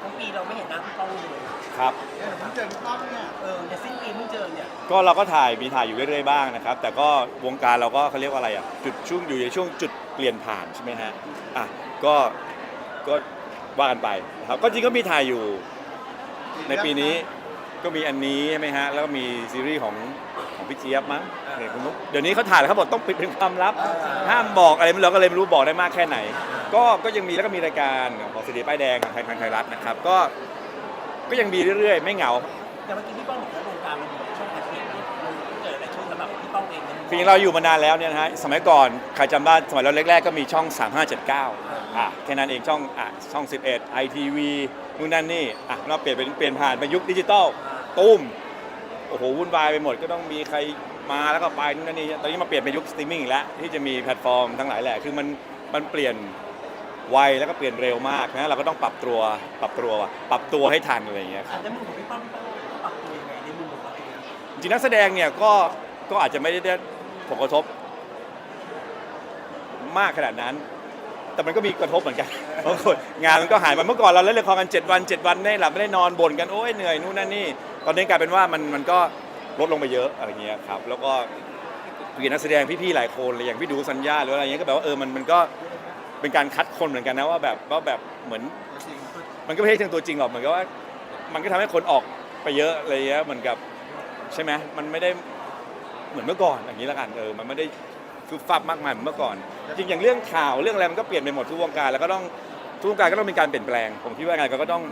ทั้งปีเราไม่เห็นหน้าพี่ป้องเลยครับเดี๋ยวผมเจอพี่ป้อมเนี่ยเออเนี่ยสิ้นปีเพิ่งเจอเนี่ยก็เราก็ถ่ายมีถ่ายอยู่เรื่อยๆบ้างนะครับ แต่ก็วงการเราก็เขาเรียกว่าอะไรอะจุดช่วงอยู่ในช่วงจุดเปลี่ยนผ่านใช่ไหมฮะอะก็ก็ว่ากันไปนะครับก็จริงก็มีถ่ายอยู่ในปีนี้ก็มีอันนี้ใช่ไหมฮะแล้วก็มีซีรีส์ของของพี่เจี๊ยบมั้งเห็นคุณนุ๊กเดี๋ยวนี้เขาถ่ายแล้วเขาบอกต้องปิดเป็นความลับ ห้ามบอกอะไรไม่รู้เราก็เลยไม่รู้บอกได้มากแค่ไหน ก็ก็ยังมีแล้วก็มีรายการของสีดีป้ายแดงของไทยทางไทยรัฐนะครับ ก็ก็ยังมีเรื่อยๆ ไม่เหงา แต่เมื่อกี้พี่ป้องบอกว่าวงการมันอยู่ในช่วงอาเทียนเนี่ยมันเกิดอะไรขึ้นสำหรับพี่ป้องเองมันคือเราอยู่มานานแล้วเนี่ยนะฮะสมัยก่อนใครจำได้สมัยเราแรกๆก็มีช่อง 3579อะแค่นั้นเองช่องอะช่อง 11 ITV นู่นนั่นนี่อะเราเปลี่ยนเป็นเปลี่ยนผ่านมายุคดิจิตอลตุ้มโอ้โหวุ่นวายไปหมดก็ต้องมีใครมาแล้วก็ไปนู่นนั่นนี่ตอนนี้มาเปลี่ยนเป็นยุคสตรีมมิ่งอีกแล้วที่จะมีแพลตฟอร์มทั้งหลายแหละคือมันมันเปลี่ยน ไวแล้วก็เปลี่ยนเร็วมากนะเราก็ต้องปรับตัวปรับตัวปรับตัวให้ทันอะไรอย่างเงี้ยครับอะในมุมของพี่ป้องพี่ป้องปรับตัวยังไงในมุมของเราเองจริงๆนักแสดงเนี่ยก็ก็อาจจะไม่ได้ได้ผลกระทบมากขนาดนั้น แต่มันก็มีกระทบเหมือนกันบางคนงานมันก็หายไปเมื่อก่อนเราเล่นละครกัน7วัน 7 วันไม่ได้หลับไม่ได้นอนบ่นกันโอ้ยเหนื่อยนู่นนั่นนี่ตอนนี้กลายเป็นว่ามันมันก็ลดลงไปเยอะอะไรเงี้ยครับแล้วก็คุยกับนักแสดงพี่ๆหลายคนเลยอย่างพี่ดูสัญญาหรืออะไรเงี้ยก็แบบว่าเออมันมันก็ เป็นการคัดคนเหมือนกันนะว่าแบบว่าแบบเหมือนมันก็ไม่ใช่ถึงตัวจริงหรอกเหมือนกับว่ามันก็ทำให้คนออกไปเยอะอะไรเงี้ยเหมือนกับใช่ไหมมันไม่ได้เหมือนเมื่อก่อนอย่างนี้ละกันเออมันไม่ได้ฟุบฟับมากมายเหมือนเมื่อก่อน จริงอย่างเรื่องข่าวเรื่องอะไรมันก็เปลี่ยนไปหมดทุกวงการแล้วก็ต้องทุกวงการก็ต้องมีการเปลี่ยนแปลง ผมคิดว่าไงก็ต้อง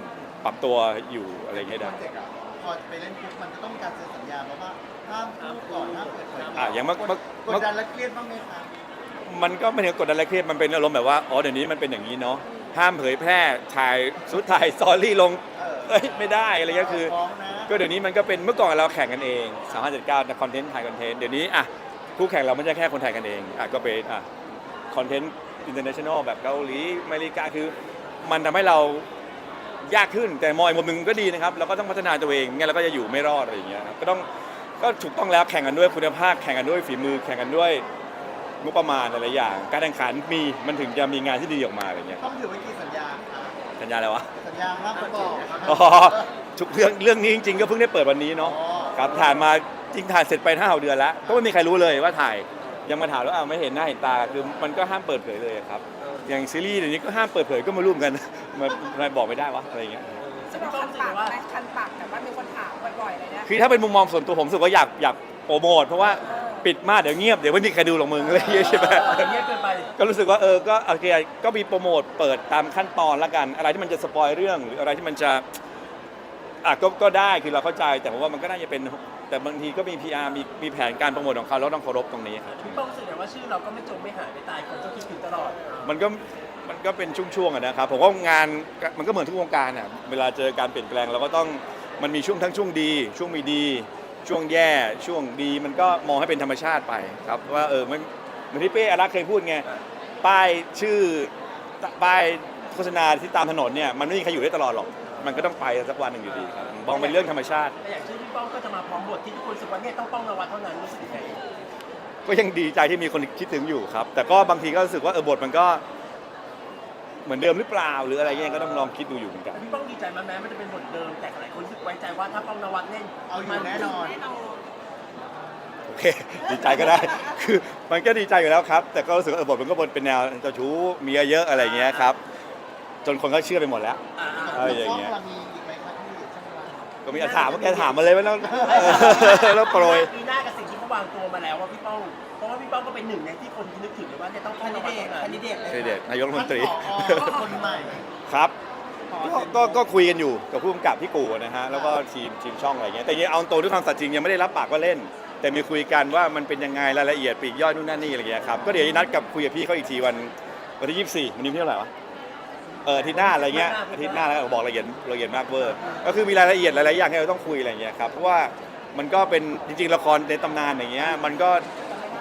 ปรับตัวอยู่อะไรอย่างเงี้ยได้ เด็กอะพอไปเล่นปุ๊บมันจะต้องมีการเซ็นสัญญาเพราะว่าห้ามพูดก่อนห้ามเปิดเผยก่อนอะอย่างเมื่อเมื่อ กดเมื่อดันและเครียดบ้างไหมคะ มันก็ไม่ถึงกดดันและเครียดมันเป็นอารมณ์แบบว่าอ๋อเดี๋ยวนี้มันเป็นอย่างนี้เนาะห้ามเผยแพร่ถ่ายสุดถ่ายสตอรี่ลงเออเอ้ยไม่ได้อะไรเงี้ยคือฟ้องนะก็เดี๋ยวนี้มันก็เป็นเมื่อก่อนเราแข่งกันเอง3579แต่คอนเทนต์ถ่ายคอนเทนต์เดี๋ยวนี้อะคู่แข่งเราไม่ใช่แค่คนไทยกันเองอะก็เป็นอะคอนเทนต์อินเตอร์เนชั่นแนลแบบเกาหลีอเมริกาคือ มันทำให้เรายากขึ้นแต่มองอีกมุมหนึงก็ดีนะครับเราก็ต้องพัฒนาตัวเองงั้นเราก็จะอยู่ไม่รอดอะไรอย่างเงี้ยครับก็ต้องก็ถูกต้องแล้วแข่งกันด้วยคุณภาพแข่งกันด้วยฝีมือแข่งกันด้วย งบประมาณหลายๆอย่าง การแข่งขันมีมันถึงจะมีงานที่ดีออกมาอะไรเงี้ยต้องถือไว้กี่สัญญาคะสัญญาอะไรวะสัญญาห้ามเปิดบอกอ๋อทุกเรื่องเรื่องนี้จริงๆ ก็เพิ่งได้เปิดวันนี้เนาะอ๋อครับถ่ายมาจริงถ่ายเสร็จไปห้าหกเดือนแล้ว ก็ไม่มีใครรู้เลยว่าถ่ายยังมาถามแล้วอ้าวไม่เห็นหน้าเห็นตาคือมันก็ห้ามเปิดเผยเลยครับอย่างซีรีส์เดี๋ยวนี้ก็ห้ามเปิดเผยก็ไมาร่วมกันมันมันบอกไม่ได้วะอะไรอย่างเงี้ยแต่จะบพี่อกป้องคันรู้สึกปากว่าไหมคันปากแต่ว่ามีคนถามบ่อยๆเลยเนี่ยคือถ้าเป็นมุมมองส่วนตัวผมรู้สึกว่าอยากอยากโปรโมทเพราะว่า ปิดมากเดี๋ยวเงียบเดี๋ยวไม่มีใครดูหรอกมึงอะไรอย่างเงี้ยใช่ไหมเออเงียบเกินไป ก็รู้สึกว่าเออ ก็โอเคก็มีโปรโมทเปิดตามขั้นตอนละกัน อะไรที่มันจะสปอยเรื่อง หรืออะไรที่มันจะอะก็ก็ได้คือเราเข้าใจแต่ผมว่ามันก็น่าจะเป็น แต่บางทีก็มี PR มีมีแผนการโปรโมทของเขาแล้วต้องเคารพตรงนี้ครับพี่ป้องรู้สึกอย่างว่าชื่อเราก็ไม่จมไม่หายไม่ตายคนก็คิดถึงตลอด มันก็มันก็เป็นช่วงๆอะนะครับผมว่างานมันก็เหมือนทุกวงการอะเวลาเจอการเปลี่ยนแปลงเราก็ต้องมันมีช่วงทั้งช่วงดี ช่วงไม่ดี ช่วงแย่ช่วงดีมันก็มองให้เป็นธรรมชาติไปครับว่าเออมันเหมือนที่เป้อารักษ์เคยพูดไงป้ายชื่อป้ายโฆษณาที่ตามถนนเนี่ยมันไม่มีใครอยู่ได้ตลอดหรอก มันก็ต้องไปสักวันหนึ่งอยู่ดีครับมองเป็นเรื่องธรรมชาติ แต่อย่างชื่อพี่ป้องก็จะมาพร้อมบทที่ทุกคนรู้สึกว่าเนี่ยต้องป้องนวัดเท่านั้นรู้สึกยังไงก็ยังดีใจที่มีคนคิดถึงอยู่ครับ แต่ก็บางทีก็รู้สึกว่าเออบทมันก็ เหมือนเดิมหรือเปล่าหรืออะไรเงี้ยก็ต้องลองคิดดูอยู่เหมือนกัน พี่ป้องดีใจไหมแม้มันจะเป็นบทเดิม แต่หลายคนรู้สึกไว้ใจว่าถ้าป้องนวัดเล่นเอาอยู่แน่นอน โอเค ดีใจก็ได้ คือมันก็ดีใจอยู่แล้วครับ แต่ก็รู้สึกว่าเออบทมันก็บนเป็นแนวเจ้าชู้เมียเยอะอะไรเงี้ยครับ จนคนก็เชื่อไปหมดแล้ว อ่าเอออย่างเงี้ยฟ้องมีอีกไหมคะที่ช่างวันก็มีอาถามว่าแกถามมาเลยว่าแล้วแล้วโปรย ปีหน้ากับสิ่งที่เขาวางตัวมาแล้วว่าพี่ป้อง เพราะว่าพี่ป้องก็เป็นหนึ่งในที่คนนึกถึงเลยว่าเนี่ยต้องป้องนวัดเท่านั้นคันดิเดตเครดิตนายกรัฐมนตรีท่านผอคนใหม่ครับผอก็ก็ก็คุยกันอยู่กับผู้กำกับพี่กูนะฮะแล้วก็ทีมทีมช่องอะไรเงี้ยแต่ยังเอาตรงด้วยความสัตย์จริงยังไม่ได้รับปากว่าเล่น แต่มีคุยกันว่ามันเป็นยังไงรายละเอียดปลีกย่อยนู่นนั่นนี่อะไรเงี้ยครับก็เดี๋ยวนัดกับคุยกับพี่เขาอีกทีวันวันที่ 24วันนี้วันที่เท่าไหร่วะเอออาทิตย์หน้าอะไรเงี้ยอาทิตย์หน้าแล้วบอกละเอียดละเอียดมากเวอร์ก็คือมีรายละเอียดหลายๆอย่างที่เราต้องคุยอะไรเงี้ยครับเพราะว่ามันก็เป็นจริงๆละครในตำนานอย่างเงี้ยมันก็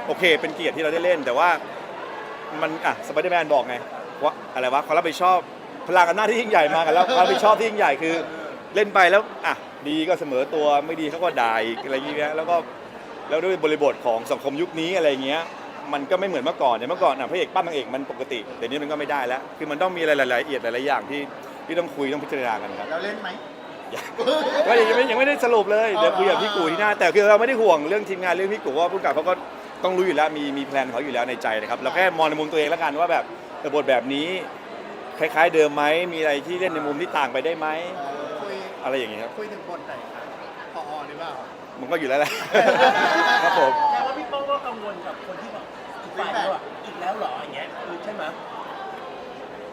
โอเค เป็นเกียรติที่เราได้เล่น แต่ว่ามันอะสไปเดอร์แมนบอกไงว่าอะไรวะความรับผิดชอบพลังอำนาจที่ยิ่งใหญ่มากันแล้วความรับผิดชอบที่ยิ่งใหญ่คือเล่นไปแล้วอะดีก็เสมอตัวไม่ดีเขาก็ด่าอีกอะไรอย่างเงี้ยแล้วก็แล้วด้วยบริบทของสังคมยุคนี้อะไรเงี้ยมันก็ไม่เหมือนเมื่อก่อนเนี่ยเมื่อก่อนอะพระเอกปั้มนางเอกมันปกติเดี๋ยวนี้มันก็ไม่ได้แล้ว คือมันต้องมีหลายๆละเอียดหลายๆอย่างที่ที่ต้องคุยต้องพิจารณากันครับแล้วเล่นไหมก็ยังไม่ยังไม่ได้สรุปเลยเดี๋ยวคุยกับพี่กูที่หน้าแต่คือเราไม่ได้ห่วงเรื่องทีมงานเรื่องพี่กูว่าผู้กำกับเขาก็ ต้องรู้อยู่แล้วมีมีแพลนของเขาอยู่แล้วในใจนะครับเราแค่มองในมุมตัวเองแล้วกันว่าแบบเออบทแบบนี้คล้ายๆเดิมไหมมีอะไรที่เล่นในมุมที่ต่างไปได้ไหมคุยอะไรอย่างเงี้ยครับคุยถึงบทไหนครับพอหรือเปล่ามันก็อยู่แล้วแหละ ครับผมแต่ว่าพี่ป้องก็กังวลกับคนที่แบบอีกฝ่ายด้วยว่าอีกแล้วเหรออย่างเงี้ยคือใช่ไหม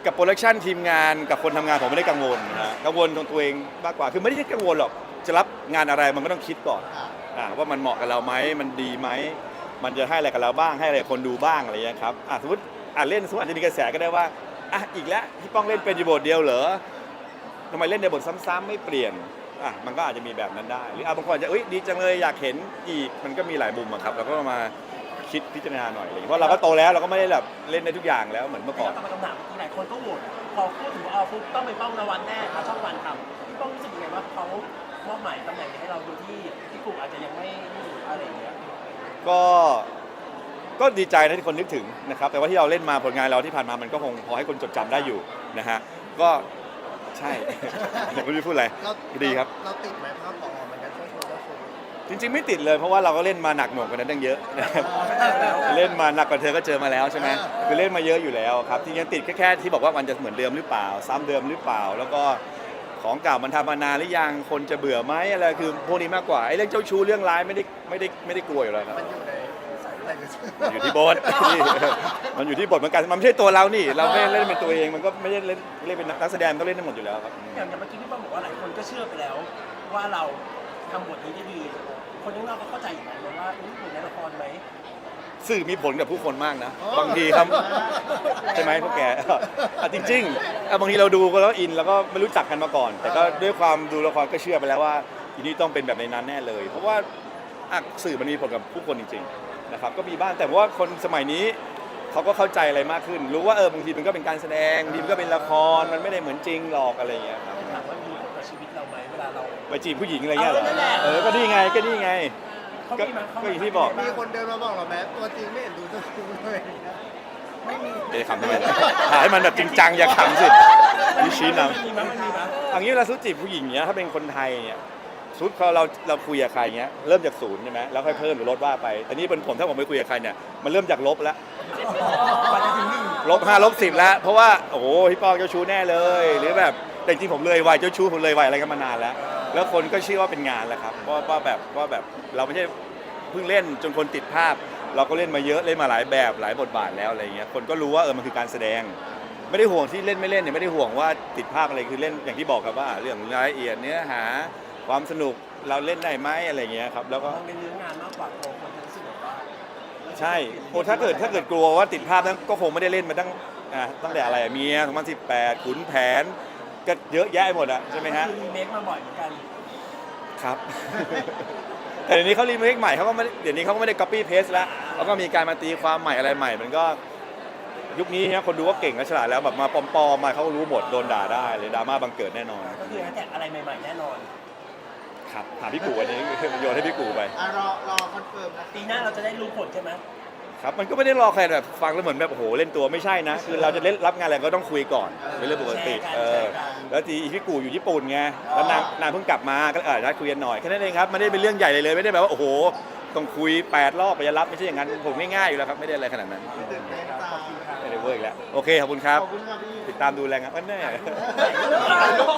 กับโปรดักชันทีมงานกับคนทำงานผมไม่ได้กังวลนะฮะกังวลตรงตัวเองมากกว่าคือไม่ได้กังวลหรอกจะรับงานอะไรมันก็ต้องคิดก่อนอะอ่าว่ามันเหมาะกับเราไหมมันดีไหม มันจะให้อะไรกับเราบ้างให้อะไรกับคนดูบ้างอะไรอย่างเงี้ยครับอะสมมติอะเล่นสมมติอาจจะมีกระแสก็ได้ว่าอะอีกแล้วพี่ป้องเล่นเป็นอยู่บทเดียวเหรอทำไมเล่นในบทซ้ำๆไม่เปลี่ยนอะมันก็อาจจะมีแบบนั้นได้ หรืออะบางคนอาจจะเอ้ยดีจังเลยอยากเห็นอีกมันก็มีหลายมุมอะครับเราก็มาคิดพิจารณาหน่อยอะไรอย่างเงี้ยเพราะเราก็โตแล้วเราก็ไม่ได้แบบเล่นได้ทุกอย่างแล้วเหมือนเมื่อแต่ก่อนก็ตามคำถามที่หลายคนก็โหวตพอพูดถึงว่าเอาปุ๊บต้องเป็นป้องนวัดแน่เอาช่องวันทำพี่ป้องรู้สึกยังไงว่าเขามอบหมายตำแหน่งนี้ให้เราโดยที่พี่กูอาจจะยังไม่ไม่รู้อะไรอย่างเงี้ย ก็ก็ดีใจนะที่คนนึกถึงนะครับแต่ว่าที่เราเล่นมาผลงานเราที่ผ่านมามันก็คงพอให้คนจดจำได้อยู่นะฮะก็ใช่ ไม่รู้จะพูดอะไรเราดีครับ เราติดไหมภาพพอมันก็ช่วยชวนก็คุยจริงๆไม่ติดเลยเพราะว่าเราก็เล่นมาหนักหน่วงกว่านั้นตั้งเยอะนะครับเล่นมาหนักกว่าเธอก็เจอมาแล้วใช่ไหมคือเล่นมาเยอะอยู่แล้วครับที่ยังติดแค่แค่ที่บอกว่ามันจะเหมือนเดิมหรือเปล่า ซ้ำเดิมหรือเปล่า แล้วก็ ของเก่ามันทำมานานหรือยังคนจะเบื่อไหมอะไรคือพวกนี้มากกว่าไอ้เรื่องเจ้าชู้เรื่องร้ายไม่ได้ไม่ได้ไม่ได้กลัวอยู่แล้วครับ มันอยู่ในสายอะไรกันมันอยู่ที่บทมันอยู่ที่บทเหมือนกันมันไม่ใช่ตัวเรานี่ เราไม่ได้เล่นเป็นตัวเองมันก็ไม่ได้เล่นเล่นเป็นนักแสดงมันต้องเล่นทั้งหมดอยู่แล้วครับ อย่างอย่างเมื่อกี้พี่ป้องบอกว่าหลายคนก็เชื่อไปแล้ว ว่าเราทำบทนี้ได้ดี คนข้างนอกก็เข้าใจอยู่แล้วว่าอุ๊ยเหมือนในละครไหม สื่อมีผลกับผู้คนมากนะ บางทีทำใช่ไหมพวกแกอะจริงๆอะบางทีเราดูก็แล้วอินแล้วก็ไม่รู้จักกันมาก่อน แต่ก็ด้วยความดูละครก็เชื่อไปแล้วว่าทีนี้ต้องเป็นแบบในนั้นแน่เลย เพราะว่าอะสื่อมันมีผลกับผู้คนจริงๆนะครับก็มีบ้างแต่ว่าคนสมัยนี้เขาก็เข้าใจอะไรมากขึ้น รู้ว่าเออบางทีมันก็เป็นการแสดงบางทีมันก็เป็นละครมันไม่ได้เหมือนจริงหรอกอะไรอย่างเงี้ยครับถามว่ามีผลกับชีวิตเราไหมเวลาเราไปจีบผู้หญิงอะไรเงี้ยเหรอเอานั่นแหละเออก็นี่ไงก็นี่ไง เขาก็มีไหมเขาก็อย่างที่บอก มีคนเดินมาบอกเราแม้ตัวจริงไม่เห็นดูเจ้าชู้เลยไม่มีเดี๋ยวขำทำไมล่ะถ่ายให้มันแบบจริงจังอย่าขำสินี่ชี้นมีไหมมันมีไหมำอันนี้เวลาสุดจีบผู้หญิงเนี้ยถ้าเป็นคนไทยเนี่ยสุดพอเราเราคุยกับใครเงี้ยเริ่มจากศูนย์ใช่ไหมแล้วค่อยเพิ่มหรือลดว่าไปแต่นี่เป็นผมถ้าผมไปคุยกับใครเนี่ยมันเริ่มจากลบแล้วกว่าจะถึงหนึ่งลบห้าลบสิบแล้ว เพราะว่าโอ้โหพี่ป้องเจ้าชู้แน่เลย หรือแบบแต่จริงๆผมเลยวัยเจ้าชู้ผมเลยวัยอะไรกันมานานแล้ว แล้วคนก็เชื่อว่าเป็นงานแหละครับว่าว่าแบบว่าแบบเราไม่ใช่เพิ่งเล่นจนคนติดภาพ เราก็เล่นมาเยอะเล่นมาหลายแบบหลายบทบาทแล้วอะไรเงี้ยคนก็รู้ว่าเออมันคือการแสดง ไม่ได้ห่วงที่เล่นไม่เล่นเนี่ยไม่ได้ห่วงว่าติดภาพอะไรคือเล่นอย่างที่บอกครับว่าเรื่องรายละเอียดเนื้อหาความสนุกเราเล่นได้ไหมอะไรเงี้ยครับแล้วก็มองเป็นเรื่องานมากกว่าคนคนจะรู้สึกแบบว่าใช่โอ้ถ้าเกิดถ้าเกิดกลัวว่าติดภาพนั้นก็คงไม่ได้เล่นมาตั้งอ่าตั้งแต่อะไรอะเมีย2018 ขุนแผน ก็เยอะแยะหมดอะใช่ไหมฮะ คือรีเมคมาบ่อยเหมือนกัน ครับ แต่เดี๋ยวนี้เขารีเมคใหม่เขาก็ไม่ได้เดี๋ยวนี้เขาก็ไม่ได้ copy paste แล้วเขาก็มีการมาตีความใหม่อะไรใหม่ มันก็ยุคนี้เนี่ยคนดูก็เก่งและฉลาดแล้วแบบมาปลอมๆมาเขาก็รู้หมดโดนด่าได้เลยดราม่าบังเกิดแน่นอน ก็คือแฮชแท็กอะไรใหม่ๆแน่นอน ครับถามพี่กูอันนี้ โยนให้พี่กูไปอะรอรอคอนเฟิร์มนะปีหน้าเราจะได้รู้ผลใช่ไหม ครับมันก็ไม่ได้รอใครแบบฟังแล้วเหมือนแบบโอ้โหเล่นตัวไม่ใช่นะคือเราจะเล่นรับงานอะไรก็ต้องคุยก่อนเป็นเรื่องปกติเออแล้วทีพี่กูอยู่ญี่ปุ่นไงแล้วนางนางเพิ่งกลับมาก็เออนัดคุยกันหน่อยแค่นั้นเองครับไม่ได้เป็นเรื่องใหญ่เลยเลยไม่ได้แบบว่าโอ้โหต้องคุยแปดรอบไปจะรับไม่ใช่อย่างนั้นผมง่ายๆอยู่แล้วครับไม่ได้อะไรขนาดนั้นตื่นเต้นจ้าไม่ได้เวอร์อีกแล้วโอเคขอบคุณครับขอบคุณครับพี่ติดตามดูแลงานวันแน่ถ่ายรูป